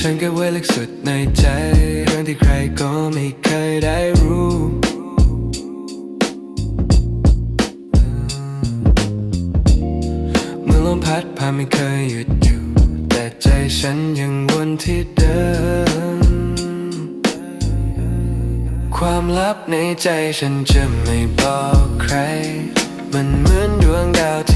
ฉันเก็บไว้ลึกสุดในใจ เรื่องที่ใครก็ไม่เคยได้รู้เมื่อลมพัดผ่าไม่เคยหยุดอยู่ แต่ใจฉันยังวนที่เดิม ความลับในใจฉันจะไม่บอกใคร มันเหมือนดวงดาวที่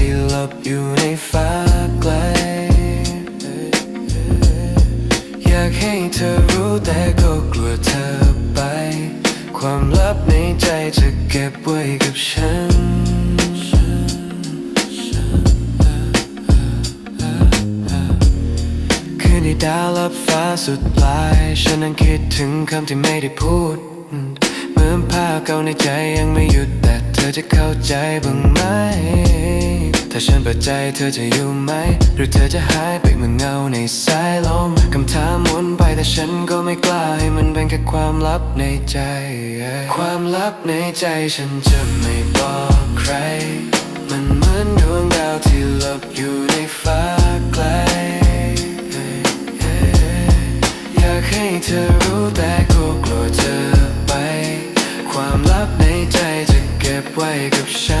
ให้เธอรู้แต่ก็กลัวเธอไป ความลับในใจจะเก็บไว้กับฉัน คืนที่ดาวลับฟ้าสุดปลาย ฉันนั่งคิดถึงคำที่ไม่ได้พูด เหมือนภาพเก่าในใจยังไม่หยุดแต่เธอจะเข้าใจบ้างไหม ถ้าฉันเปิดใจเธอจะอยู่ไหม หรือเธอจะหายไปเหมือนเงาในสายลมคำถามวนไปแต่ฉันก็ไม่กล้าให้มันเป็นแค่ความลับในใจ ความลับในใจฉันจะไม่บอกใคร มันเหมือนดวงดาวที่หลบอยู่ในฟ้าไกล อยากให้เธอรู้แต่ก็กลัวเธอไป ความลับในใจจะเก็บไว้กับฉัน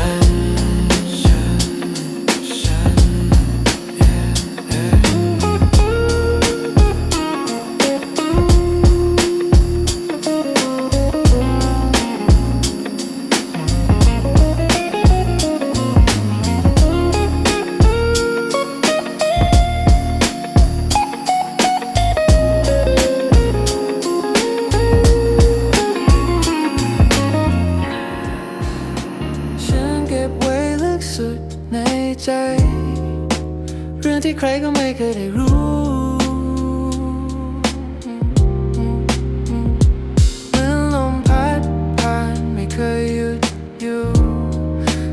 ใจ เรื่องที่ใครก็ไม่เคยได้รู้ เหมือนลมพัดผ่านไม่เคยหยุดอยู่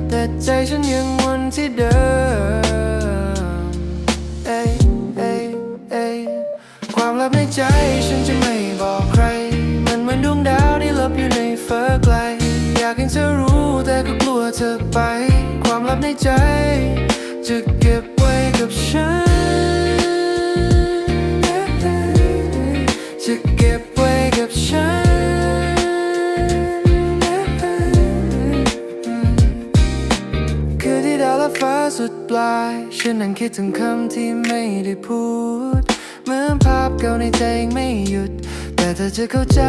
แต่ใจฉันยังวนที่เดิมเอ้ยเอ้ยเอ้ยความลับในใจฉันจะไม่บอกใคร มันเหมือนดวงดาวที่หลบอยู่ในฟ้าไกล อยากให้เธอรู้แต่ก็กลัวเธอไป ในใจ จะเก็บไว้กับฉัน จะเก็บไว้กับฉันคือที่ดาวและฟ้าสุดปลาย ฉันนั่งคิดถึงคำที่ไม่ได้พูด เหมือนภาพเก่าในใจยังไม่หยุด แต่เธอจะเข้าใจ